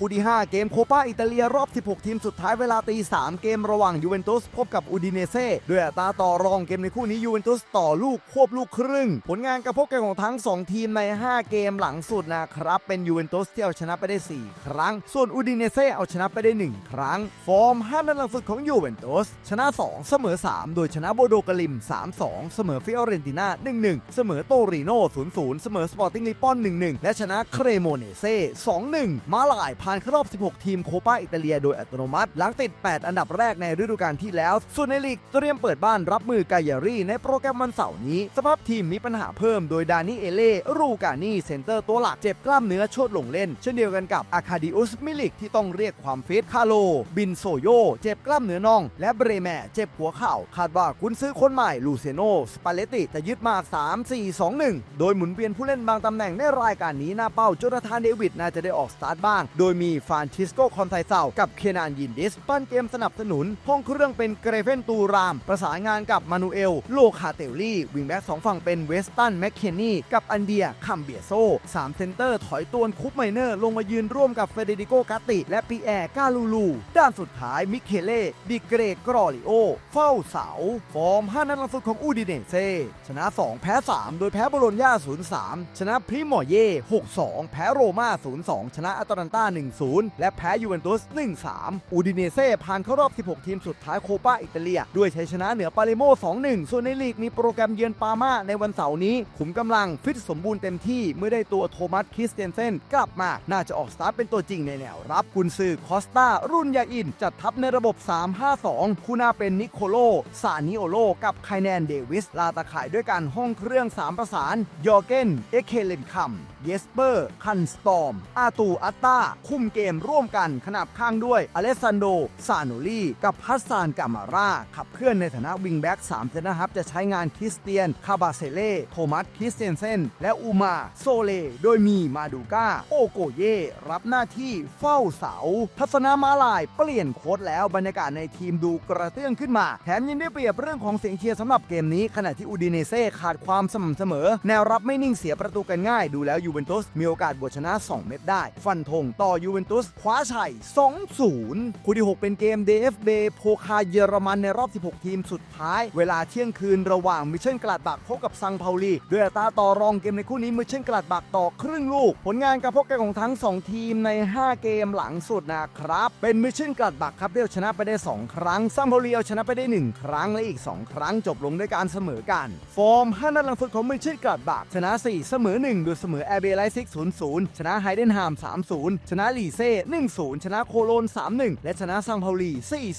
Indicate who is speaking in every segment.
Speaker 1: คู่ที่ 5 เกมโคปาอิตาเลียรอบ 16 ทีมสุดท้ายเวลาตี 3 เกมระหว่างยูเวนตุสพบกับอูดิเนเซ่ด้วยอัตราต่อรองเกมในคู่นี้ยูเวนตุสต่อลูกควบลูกครึ่ง ผลงานการพบกันของทั้ง 2 ทีมใน 5 เกมหลังสุดนะครับ เป็นยูเวนตุสที่เอาชนะไปได้ 4 ครั้ง ส่วนอูดิเนเซ่เอาชนะไปได้ 1 ครั้ง ฟอร์ม5นัดหลังสุดของยูเวนตุสชนะ 2 เสมอ 3 โดยชนะโบโดกลิม 3-2 เสมอฟิออเรนติน่า 1-1 เสมอโตริโน0-0 เสมอสปอร์ติ้งลิปปอน 1-1 และชนะเครโมเนเซ่ 2-1 มาลายผ่านเข้ารอบ 16 ทีมโคปาอิตาเลียโดยอัตโนมัติ หลังติด 8 อันดับแรกในฤดูกาลที่แล้ว ส่วนในลีกเตรียมเปิดบ้านรับมือกายารีในโปรแกรมวันเสาร์นี้ สภาพทีมมีปัญหาเพิ่มโดยดานิเอเล่รูกานี่เซนเตอร์ตัวหลักเจ็บกล้ามเนื้อโชดลงเล่น เช่นเดียวกันกับอาคาดิอุสมิลิกที่ต้องเรียกความฟิตคาโล บินโซโย เจ็บกล้ามเนื้อน่อง และเบรแมเจ็บหัวเข่าคาดว่ากุนซื้อคนใหม่ลูเซโนสปาเลติจะยึดมา 3 4 2 1 โดยหมุนเวียนผู้เล่นบางตำแหน่งในรายการนี้หน้าเป้าโจนาธานเดวิดน่าจะได้ออกสตาร์ทบ้าง โดยมีฟานชิสโกคอนไซเซากับเคนานยินดิส ปั้นเกมสนับสนุน ห้องเครื่องเป็นเกรเฟนตูราม ประสานงานกับมานูเอล โลคาเตลลี่ วิงแบ็กสองฝั่งเป็นเวสตันแมคเคนนี่กับอันเดียคัมเบียโซสามเซนเตอร์ถอยตัวนคุปไมเนอร์ ลงมายืนร่วมกับเฟเดริโกกาติ และปีแอร์กาลูลู ด้านสุดท้ายมิเคเล่ดิเกรกรอลิโอ เฝ้าเสา ฟอร์ม 5 นัดหลังสุดของอูดิเนเซ่ชนะ 2 แพ้ 3 โดยแพ้โบโลญญา 0-3 ชนะพริมอเย่ 6-2 แพ้โรม่า 0-2 ชนะอัตแลนตา1-0 และแพ้ยูเวนตุส 1-3 อูดิเนเซ่ผ่านเข้ารอบ 16 ทีมสุดท้ายโคปาอิตาเลีย ด้วยชัยชนะเหนือปาเลโม 2-1 ส่วนในลีกมีโปรแกรมเยือนปาร์มาในวันเสาร์นี้ ขุมกำลังฟิตสมบูรณ์เต็มที่เมื่อได้ตัวโทมัสคริสเตนเซนกลับมา น่าจะออกสตาร์ทเป็นตัวจริงในแนวรับกุนซือคอสตารุ่นยาอิน จัดทัพในระบบ 3-5-2 คู่หน้าเป็นนิโคโลซานิโอโล กับไคแนนเดวิสลาตาข่ายด้วยกันห้องเครื่อง3ประสานยอเกนเอเคเลนคัมเยสเปอร์คันสตอมอาตูอัตตาคุุมเกมร่วมกันขนาบข้างด้วยอเลสซานโด ซาโนลีกับฮัสซานกามาราขับเคลื่อนในฐานะวิงแบ็ก3เซนนะครับจะใช้งานคริสเตียน คาบาเซเล่ โทมัส คริสเตนเซน และอูมา โซเล โดยมีมาดูก้า โอโกเย่ รับหน้าที่เฝ้าเสา ทัศนามาลายเปลี่ยนโค้ดแล้วบรรยากาศในทีมดูกระเตื้องขึ้นมา แถมยังได้เปรียบเรื่องของเสียงเชียร์สำหรับเกมนี้ ขณะที่อูดิเนเซ่ขาดความสม่ำเสมอ แนวรับไม่นิ่งเสียประตูกันง่าย ดูแล้วยูเวนตุสมีโอกาสบวชชนะ 2 เม็ดได้ ฟันธงต่อยููเวนตุสคว้าชัย 2-0 คู่ที่ 6 เป็นเกม DFB โพคาเยอรมันในรอบ 16 ทีมสุดท้าย เวลาเที่ยงคืนระหว่างมิเชลกลาดบักพบกับซังเปาลี ด้วยอัตราต่อรองเกมในคู่นี้มิเชลกลาดบักต่อครึ่งลูก ผลงานการพบกันของทั้ง 2 ทีมใน 5 เกมหลังสุดนะครับ เป็นมิเชลกลาดบักครับที่เอาชนะไปได้ 2 ครั้งซังเปาลีเอาชนะไปได้ 1 ครั้งและอีก 2 ครั้งจบลงด้วยการเสมอกัน ฟอร์ม5นัดหลังสุดของมิเชลกลาดบักชนะ 4 เสมอ1โดยเสมอแอร์เบไลซิก0-0 ชนะไฮเดนฮาม3-0 ชนะลีเซ่1-0 ชนะโคโลน 3-1 และชนะซังเปาลี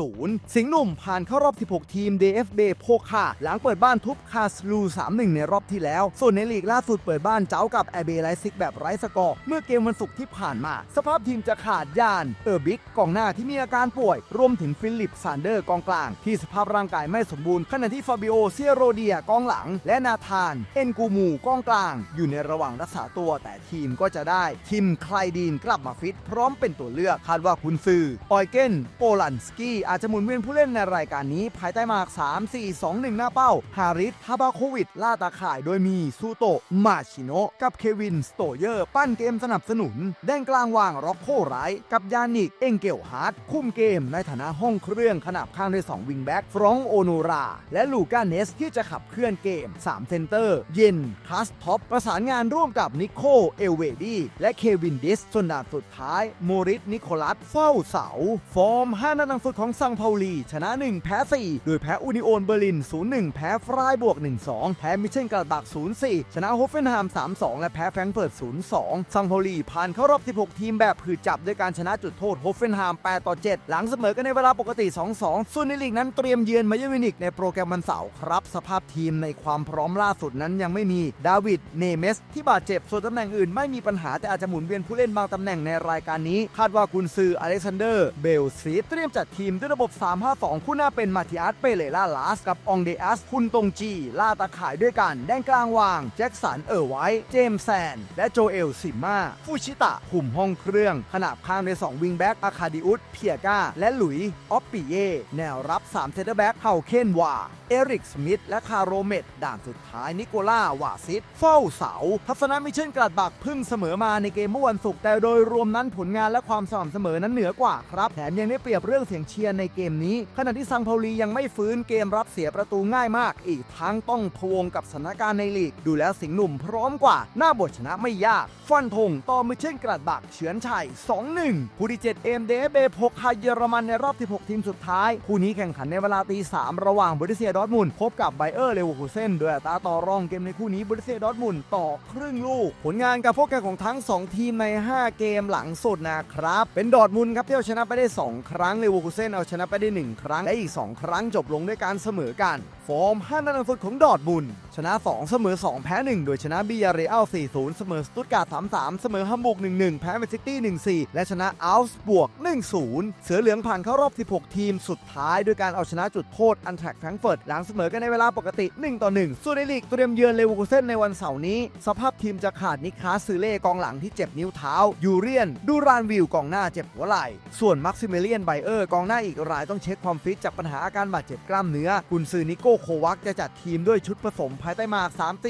Speaker 1: 4-0 สิงห์หนุ่มผ่านเข้ารอบ 16 ทีม DFB โพคาหลังเปิดบ้านทุบคาสลู3-1 ในรอบที่แล้ว ส่วนในลีกล่าสุดเปิดบ้านเจ้ากับแอเบไลซิกแบบไร้สกอร์ เมื่อเกมวันศุกร์ที่ผ่านมา สภาพทีมจะขาดยาน เออร์บิกกองหน้าที่มีอาการป่วย รวมถึงฟิลิปซานเดอร์กองกลาง ที่สภาพร่างกายไม่สมบูรณ์ขณะที่ฟาบิโอเซียโรเดียกองหลัง และนาธาน เอ็นกูมูกองกลาง อยู่ในระหว่างรักษาตัวแต่ทีมก็จะได้ ทิมไคลดีนกลับมาฟิตพร้อมเป็นตัวเลือกคาดว่าคุณซือออยเกนโปลันสกี้อาจจะหมุนเวียนผู้เล่นในรายการนี้ ภายใต้มาก3 4 2 1 หน้าเป้า ฮาริสทาบาโควิดล่าตาข่ายโดยมีซูโตะมาชิโนะกับเควินสโตเยอร์ปั้นเกมสนับสนุน แดนกลางวางร็อกโคไรท์กับยานิกเอ็งเกลฮาร์ดคุมเกมในฐานะห้องเครื่องขนาบข้างด้วย2วิงแบ็กฟรองโอโนรา และลูกาเนสที่จะขับเคลื่อนเกม 3 เซนเตอร์ เย็นคัสท็อปประสานงานร่วมกับนิโคเอลเวดีและเควินดิสส่วนดาสุดท้ายโมริสนิโคลัสเฝ้าเสา ฟอร์ม 5 นัดหลังสุดของซังเปาลี ชนะ 1 แพ้ 4 โดยแพ้อูนิโอนเบอร์ลิน 0-1 แพ้ฟรายบวก 1-2 แพ้มิเชนกาบัก 0-4 ชนะโฮเฟนไฮม 3-2 และแพ้แฟรงเฟิร์ต 0-2 ซังเปาลีผ่านเข้ารอบ 16 ทีมแบบผืดจับด้วยการชนะจุดโทษโฮเฟนไฮม 8-7 หลังเสมอกันในเวลาปกติ 2-2 ส่วนในลีกนั้นเตรียมเยือนมาเยอร์มินิกในโปรแกรมวันเสาร์ครับสภาพทีมในความพร้อมล่าสุดนั้นยังไม่มีดาวิดเนเมสที่บาดเจ็บส่วนตำแหน่งอื่นไม่มีปัญหาแต่อาจจะหมุนเวียนผู้เล่นบางตำแหน่งในรายการนี้ คาดว่ากุนซืออเล็กซานเดอร์เบลซีเตรียมจัดทีมด้วยระบบ 3-5-2 คู่หน้าเป็นมาติอัสเปเลล่าลาส กับองเดอัสคุนตงจีล่าตาข่ายด้วยกันแดนกลางวาง แจ็คสันเออร์ไวท์เจมส์แซน และโจเอลซิม่าฟูชิตะคุมห้องเครื่อง ขนาบข้างใน 2 วิงแบ็กอาคาดิอุสเพียกาและหลุยออปปิเย แนวรับ3เซนเตอร์แบ็กเฮาเคนวาเอริกสมิธและคาโรเมตด่านสุดท้ายนิโคล่าวาซิตเฝ้าเสา ทัศนะมิเชนกลาดบักพึ่งเสมอมาในเกมเมื่อวันศุกร์แต่โดยรวมนั้นั้นผลงานและความสม่ำเสมอนั้นเหนือกว่าครับ แถมยังได้เปรียบเรื่องเสียงเชียร์ในเกมนี้ ขณะที่ซังเปาลียังไม่ฟื้นเกมรับเสียประตูง่ายมาก อีกทั้งต้องพวงกับสถานการณ์ในลีก ดูแล้วสิงห์หนุ่มพร้อมกว่า หน้าบทชนะไม่ยาก ฟันธงต่อมือเช่นกระดบักเฉือนชัย 2-1ผู้ที่7เอมเดเบพกคาเยอรมันในรอบ 16 ทีมสุดท้าย คู่นี้แข่งขันในเวลาตี3ระหว่างบริเซียดอร์ทมุนพบกับไบเออร์เลเวอร์คูเซนโดยอัตราต่อรองเกมในคู่นี้บริเซียดอร์ทมุนต่อครึ่งลูก ผลงานการพบกันของทั้ง 2 ทีมใน 5 เกมหลังสุดนะครับ เป็นดอร์ทมุนครับที่เอาชนะไปได้ 2 ครั้งเลเวอร์คูเซนเอาชนะไปได้ 1 ครั้งและอีก 2 ครั้งจบลงด้วยการเสมอกัน ฟอร์ม5นัดสุดของดอร์ทมุนชนะ 2 เสมอ 2 แพ้ 1 โดยชนะบียาเรอัล4-0 เสมอสตุตการ์ด3-3 เสมอฮัมบูร์ก1-1 แพ้เมนซิตี้1-4 และชนะอัลส์บวก 1-0 เสือเหลืองผ่านเข้ารอบ 16 ทีมสุดท้ายด้วยการเอาชนะจุดโทษอันแทรกแฟรงเฟิร์ตหลังเสมอกันในเวลาปกติ1-1ส่วนในลีกเตรียมเยือนเลเวอร์คูเซนในวันเสาร์นี้ สภาพทีมจะขาดนิคาสซือเล่กองหลังที่เจ็บนิ้วเท้ายูเรียนดูรานวิวกองหน้าเจ็บหัวไหล่ ส่วนมักซิเมเลียนไบเออร์กองหน้าอีกรายต้องเช็คความฟิตจากปัญหาอาการบาดเจ็บกล้ามเนื้อ กุนซือนิโก้โควาจะจัดทีมด้วยชุดผสมภายใต้มา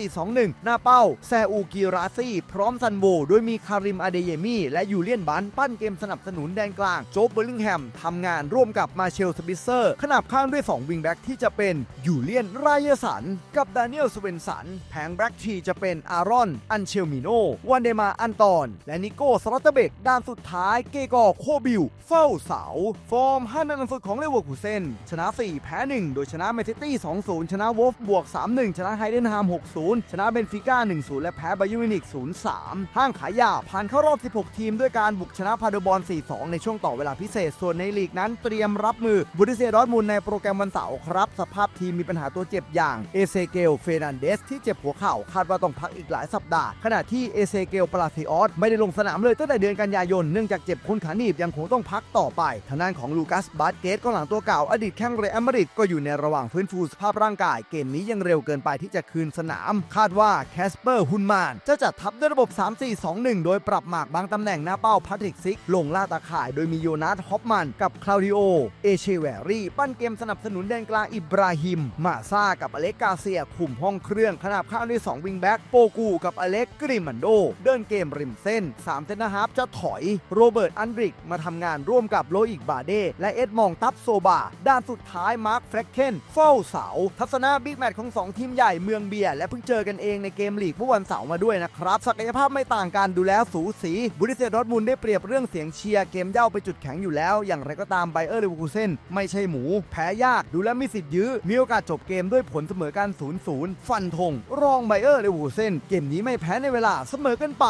Speaker 1: 3-4-2-1 หน้าเป้า แซอูกิราซี่ พร้อมซันโวโดยมีคาริมอาเดเยมี่ และยูเลียนบันปั้นเกมสนับสนุนแดนกลางโจ๊บเบอร์ลิงแฮมทำงานร่วมกับมาเชลสปิเซอร์ ขนาบข้างด้วย 2 วิงแบ็กที่จะเป็นยูเลียนไรเยสัน กับดานิเอลสเวนสัน แผงแบ็กทีจะเป็นอารอน อันเชลมิโนวันเดมาอันตอน และนิโก้สลอตเตเบกด้านสุดท้ายเกกอโคบิล เฝ้าเสา ฟอร์ม5นัดหลังสุดของเลเวอร์คูเซนชนะ 4 แพ้ 1 โดยชนะแมนซิตี้ 2-0 ชนะวอลฟ์บวก 3-1 ชนะไฮเดนฮาม 6-0 ชนะเบนฟิก้า 1-0 และแพ้ไบยูมินิก 0-3 ห้างขายยาผ่านเข้ารอบ 16 ทีมด้วยการบุกชนะพาเดบอล 4-2 ในช่วงต่อเวลาพิเศษ ส่วนในลีกนั้นเตรียมรับมือบุริเซียดอร์ทมุนด์ในโปรแกรมวันเสาร์ครับ สภาพทีมมีปัญหาตัวเจ็บอย่างเอเซเกล เฟนันเดส ที่เจ็บหัวเข่าคาดว่าต้องพักอีกหลายสัปดาห์ ขณะที่เอเซเกลปลาซิออสไม่ได้ลงสนามเลยตั้งแต่เดือนกันยายน เนื่องจากเจ็บคนขาหนีบยังคงต้องพักต่อไป ทางด้านของลูกัสบาสเกตกองหลังตัวเก่าอดีตแข้งเรอัลมาดริดก็อยู่ในระหว่างฟื้นฟูสภาพร่างกาย เกมนี้ยังเร็วเกินไปที่จะคืนสนาม คาดว่าแคสเปอร์ฮุนมานจะจัดทัพด้วยระบบ 3-4-2-1 โดยปรับหมากบางตำแหน่งหน้าเป้าพาทริกซิก ลงล่าตาข่ายโดยมีโยนัสฮอปมันกับคลาวดิโอ เอเชเวรี่ ปั้นเกมสนับสนุนแดนกลางอิบราฮิม มาซากับอเล็กกาเซียคุมห้องเครื่องขนาบข้างด้วย2วิงแบ็กโปกูกับอเล็กกริมันโด เดินเกมริมเส้น3เซนนะฮาร์ฟจะถอย โรเบิร์ต อันดริก มาทำงานร่วมกับโลอิกบาเด และเอ็ดมองตับโซบา ด้านสุดท้ายมาร์คแฟรกเคนเฝ้าเสา ทัศนะบิ๊กแมตช์ของ 2 ทีมใหญ่เมืองเบียร์และเพิ่งเจอกันเองในเกมลีกเมื่อวันเสาร์มาด้วยนะครับ ศักยภาพไม่ต่างกันดูแล้วสูสีบุริเซียดอร์ทมุนได้เปรียบเรื่องเสียงเชียร์เกมเย่าไปจุดแข็งอยู่แล้ว อย่างไรก็ตามไบเออร์เลเวอร์คูเซนไม่ใช่หมู แพ้ยากดูแล้วมีสิทธิ์ยื้อมีโอกาสจบเกมด้วยผลเสมอกัน0-0ฟันธงรองไบเออร์เลเวอร์คูเซนเกมนี้ไม่แพ้ในเวลาเสมอกันไป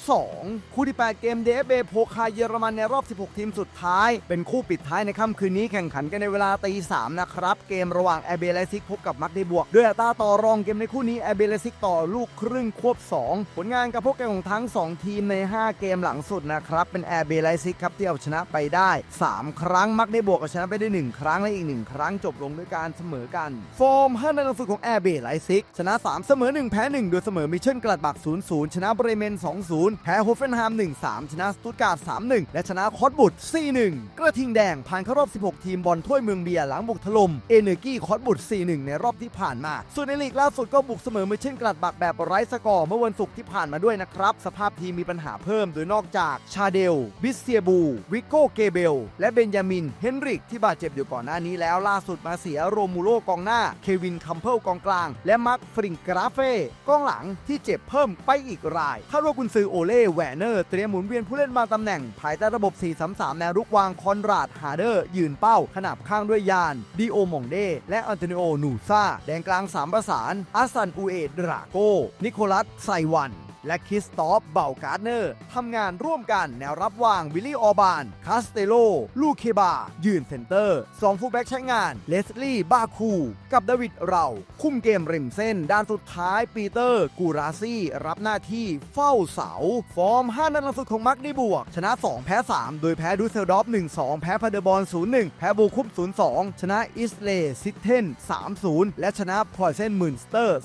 Speaker 1: 2-2 คู่ที่ 8เกมเดฟเบโพคาเยอรมันในรอบ 16 ทีมสุดท้าย เป็นคู่ปิดท้ายในค่ำคืนนี้แข่งขันกันในเวลาตี3นะครับ เกมระหว่างแอเบลไลซิกพบกับมักเดบวก ด้วยอัตราต่อรองเกมในคู่นี้แอเบลไลซิกต่อลูกครึ่งควบ 2 ผลงานกับพวกแกของทั้ง 2 ทีมใน 5 เกมหลังสุดนะครับ เป็นแอเบลไลซิกครับที่เอาชนะไปได้ 3 ครั้งมักได้บวกกับชนะไปได้ 1 ครั้งและอีก 1 ครั้งจบลงด้วยการเสมอกัน ฟอร์ม5นัดหลังสุดของแอเบลไลซิกชนะ 3 เสมอ 1 แพ้ 1 โดยเสมอมิเชลกลัดบัก 0-0 ชนะเบรเมน 2-0 แพ้โฮเฟนไฮม์3 ชนะสตุตการ์ด3-1 และชนะคอตบุตร 4-1 กระทิงแดงผ่านเข้ารอบ 16 ทีมบอลถ้วยเมืองเบียร์หลังบุกถล่มเอเนอร์กี้คอตบุตร 4-1 ในรอบที่ผ่านมา ส่วนในลีกล่าสุดก็บุกเสมอมิเชลกลัดบักแบบไร้สกอร์เมื่อวันศุกร์ที่ผ่านมาด้วยนะครับ สภาพทีมมีปัญหาเพิ่มโดยนอกจากชาเดล บิสเซียบู วิโก้เกเบล และเบนยามิน เฮนริกที่บาดเจ็บอยู่ก่อนหน้านี้แล้วล่าสุดมาเสียโรมูโลกองหน้า เควินคัมเพิลกองกลาง และมาร์คฟริงกราเฟ่กองหลังที่เจ็บเพิ่มไปอีกรายคาดว่ากุนซือโอเล่แวนเนอร์เตรียมมุนเวียนผู้เล่นบางตำแหน่ง ภายใต้ระบบ 4-3-3 แนวรุกวางคอนราด ฮาร์เดอร์ ยืนเป้า ขนาบข้างด้วยยาน ดิโอมองเด และอันโตนิโอ นูซาแดงกลางสามประสานอาซันอูเอดราโก นิโคลัส ไซวัน และคริสตอฟเบาการ์เนอร์ทำงานร่วมกันแนวรับวางวิลลี่ออบาน คาสเตโล ลูเคบา ยืนเซนเตอร์สองฟูลแบ็กใช้งาน เลสลี่ บาคู กับดาวิดเรา คุมเกมริมเส้น ด้านสุดท้ายปีเตอร์ กูราซี่ รับหน้าที่เฝ้าเสา ฟอร์ม 5 นัดหลังสุดของมักได้บวก ชนะ 2 แพ้ 3 โดยแพ้ดูเซลดอฟ 1-2 แพ้พาเดบอล0-1 แพ้บูคุป0-2 ชนะอิสเลซิเทน 3-0 และชนะพอยเซนมืนสเตอร์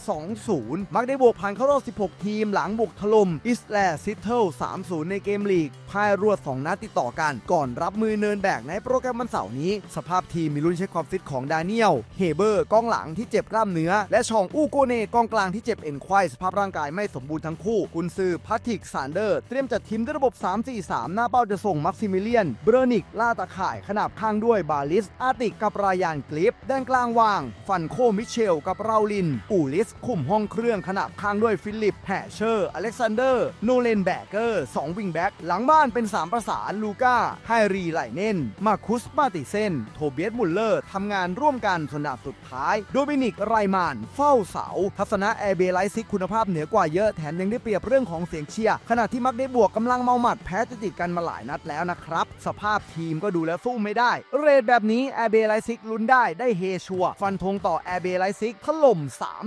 Speaker 1: 2-0 มักได้บวกผ่านเข้ารอบ 16 ทีมหลังบุกกถล่มอิสแลซิเทิล3-0 ในเกมลีกพ่ายรวด 2 นัดติดต่อกัน ก่อนรับมือเนินแบกในโปรแกรมวันเสาร์นี้ สภาพทีมมีลุ้นเช็คความฟิตของดาเนียล เฮเบอร์กองหลังที่เจ็บกล้ามเนื้อ และชองอูโกเนกองกลางที่เจ็บเอ็นควายสภาพร่างกายไม่สมบูรณ์ทั้งคู่ กุนซือพัตติกซานเดอร์ เตรียมจัดทีมด้วยระบบ 3-4-3 หน้าเป้าจะส่งมักซิมิเลียน เบรนิกล่าตาข่ายขนาบข้างด้วยบาลิส อาติกกับรายานกลิฟแดนกลางวาง ฟันโคมิเชลกับราลิน อูลิสคุมห้องเครื่องขนาบข้างด้วยฟิลิปแฮเชอร์อเล็กซานเดอร์ โนเลนแบกเกอร์2วิงแบ็กหลังบ้านเป็น 3 ประสานลูก้า ไฮรีไลเนนมาคุสมาติเซน โทเบียสมุลเลอร์ทำงานร่วมกันสนามสุดท้าย โดมินิกไรมานเฝ้าเสา ทัศนะแอร์เบไลซิกคุณภาพเหนือกว่าเยอะแถมยังได้เปรียบเรื่องของเสียงเชียร์ขณะที่มักได้บวกกำลังเมาหมัดแพ้ติดติดกันมาหลายนัดแล้วนะครับ สภาพทีมก็ดูแล้วสู้ไม่ได้ เรทแบบนี้แอร์เบไลซิกลุ้นได้ได้เฮชัวฟันธงต่อแอร์เบไลซิกถล่ม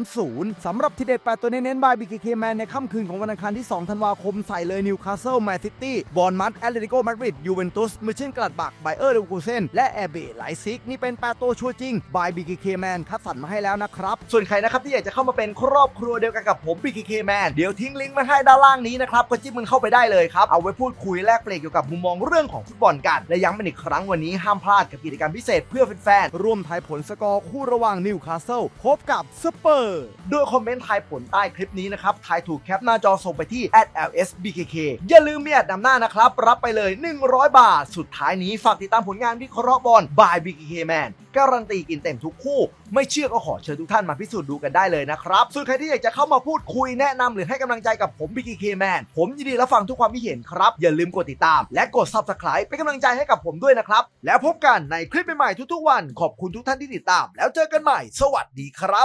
Speaker 1: 3-0สำหรับทีเด็ด8ตัวเน้นๆบายบีเคแมนในค่ำคืนของวันอังคารที่ 2 ธันวาคมใส่เลยนิวคาสเซิลแมนซิตี้บอลมัดแอตเลติโกมาดริดยูเวนตุสมือเช่นกลัดบักไบเออร์เลวกูเซนและแอร์เบไลซิกนี่เป็น8ตัวชัวจริงบายบีเคแมนคัดสรรมาให้แล้วนะครับ ส่วนใครนะครับที่อยากจะเข้ามาเป็นครอบครัวเดียวกันกับผม BKK Man เดี๋ยวทิ้งลิงก์มาให้ด้านล่างนี้นะครับก็จิ้มมันเข้าไปได้เลยครับเอาไว้พูดคุยแลกเปลี่ยนเกี่ยวกับมุมมองเรื่องของฟุตบอลกันและย้ำเป็นอีกครั้งวันนี้ห้ามพลาดกับกิจกรรมพิเศษเพื่อแฟนๆร่วมทายผลสกอร์คู่ระหว่างนิวคาสเซิลพบกับสเปอร์โดยคอมเมนต์ทายผลใต้คลิปนี้นะครับทายถูกแคปหน้าจอส่งไปที่ @lsbkk อย่าลืมมีแอดนำหน้านะครับ รับไปเลย 100 บาท สุดท้ายนี้ฝากติดตามผลงานวิเคราะห์บอล by BKK Man การันตีกินเต็มทุกคู่ ไม่เชื่อก็ขอเชิญทุกท่านมาพิสูจน์ดูกันได้เลยนะครับ ส่วนใครที่อยากจะเข้ามาพูดคุยแนะนำหรือให้กำลังใจกับผม BKK Man ผมยินดีรับฟังทุกความคิดเห็นครับ อย่าลืมกดติดตาม และกด Subscribe เป็นกำลังใจให้กับผมด้วยนะครับ แล้วพบกันในคลิปใหม่ๆทุกๆวัน ขอบคุณทุกท่านที่ติดตาม แล้วเจอกันใหม่ สวัสดีครับ